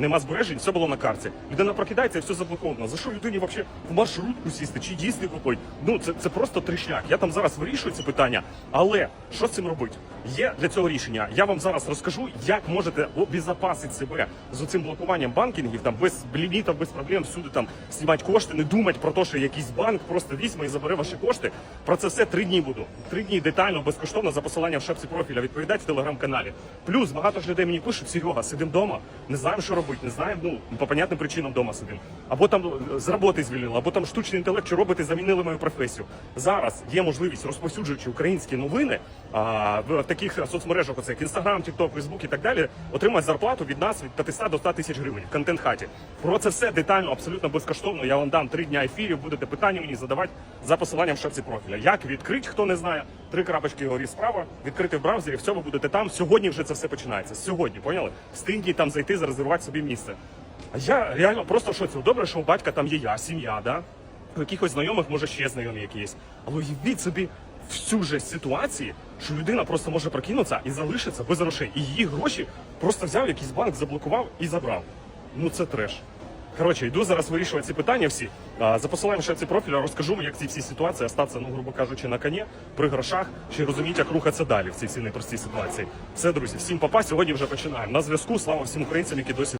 Нема збережень, все було на карті. Людина прокидається і все заблоковано. За що людині взагалі в маршрутку сісти чи їсти купити? Ну це, це просто тришняк. Я там зараз вирішую це питання. Але що з цим робити? Є для цього рішення. Я вам зараз розкажу, як можете обезопасити себе з цим блокуванням банкінгів, там без лімітів, без проблем всюди там знімати кошти, не думати про те, що якийсь банк просто візьме і забере ваші кошти. Про це все три дні буду. Три дні детально, безкоштовно за посиланням в шапці профіля відповідати в телеграм-каналі. Плюс багато ж людей мені пишуть, Серега, сидимо вдома, не знаємо, що робити, не знаємо, ну по понятним причинам вдома сидимо. Або там е, з роботи звільнили, або там штучний інтелект, що робити, замінили мою професію. Зараз є можливість, розповсюджуючи українські новини а, в таких соцмережах, оце як Інстаграм, Тікток, Фейсбук і так далі, отримати зарплату від нас від 500 до 100 тисяч гривень в контент хаті. Про це все детально, абсолютно безкоштовно. Я вам дам три дня ефірів. Будете питання мені задавати за посиланням в шапці профіля. Як відкрити, хто не знає, три крапочки горі справа, відкрити в браузері, все ви будете там. Сьогодні вже це все починається. Сьогодні, поняли? Встигніть там зайти, зарезервувати собі місце. А я реально просто що це добре, що у батька там є я, сім'я, да? У якихось знайомих, може, ще знайомі якісь. Але уявіть собі всю же ситуації, що людина просто може прокинутися і залишиться без грошей. І її гроші просто взяв якийсь банк, заблокував і забрав. Ну це треш. Коротше, йду зараз вирішувати ці питання всі. А, За посиланням ці профіля розкажу, як ці всі ситуації остатися, ну, грубо кажучи, на коні, при грошах, чи розуміти, як рухатися далі в цій всій непростій ситуації. Все, друзі, всім папа, сьогодні вже починаємо. На зв'язку, слава всім українцям, які досі.